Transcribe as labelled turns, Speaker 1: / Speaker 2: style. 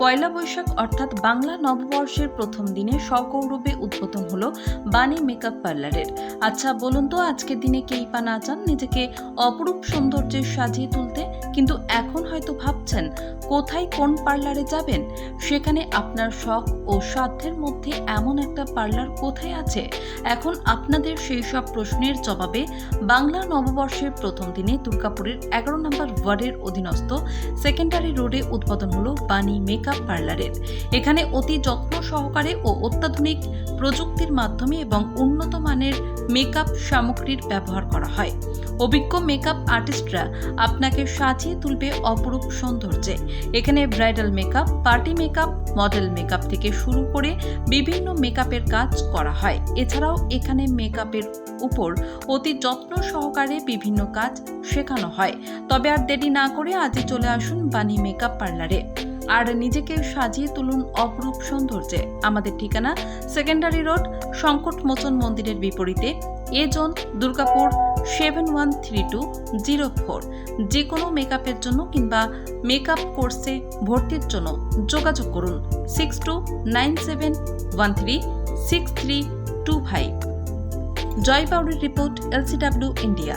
Speaker 1: পয়লা বৈশাখ অর্থাৎ বাংলা নববর্ষের প্রথম দিনে সগৌরবে উদ্বোধন হলো বাণী মেকআপ পার্লারের। আচ্ছা বলুন তো আজকের দিনে কেই পা না চান নিজেকে অপরূপ সৌন্দর্যে সাজিয়ে তুলতে? কিন্তু এখন হয়তো ভাবছেন, কোথায় কোন পার্লারে যাবেন? সেখানে আপনার শখ ও সাধ্যের মধ্যে এমন একটা পার্লার কোথায় আছে? এখন আপনাদের সেই সব প্রশ্নের জবাবে বাংলা নববর্ষের প্রথম দিনে দুর্গাপুরের এগারো নম্বর ওয়ার্ডের অধীনস্থ সেকেন্ডারি রোডে উদ্বোধন হলো বাণী মেকআপ পার্লারের। এখানে অতি যত্ন সহকারে ও অত্যাধুনিক প্রযুক্তির মাধ্যমে এবং উন্নত মানের মেকআপ সামগ্রীর ব্যবহার করা হয়। অভিজ্ঞ মেকআপ আর্টিস্টরা আপনাকে সাজিয়ে তুলবে অপরূপ সৌন্দর্যে। এখানে bridal makeup, party makeup, model makeup থেকে শুরু করে বিভিন্ন মেকআপের কাজ করা হয়। এছাড়াও এখানে মেকআপের উপর অতি যত্ন সহকারে বিভিন্ন কাজ শেখানো হয়। তবে আর দেরি না করে আজই চলে আসুন বাণী মেকআপ পার্লারে। আর নিজেকে সাজিয়ে তুলুন অপরূপ সৌন্দর্যে। আমাদের ঠিকানা সেকেন্ডারি রোড সংকট মোচন মন্দিরের বিপরীতে। A zone, Durgapur seven one three two zero four যে কোনো মেকআপের জন্য কিংবা মেকআপ কোর্সে ভর্তির জন্য যোগাযোগ করুন six two nine seven one three six three two five Joy বাউরির report LCW India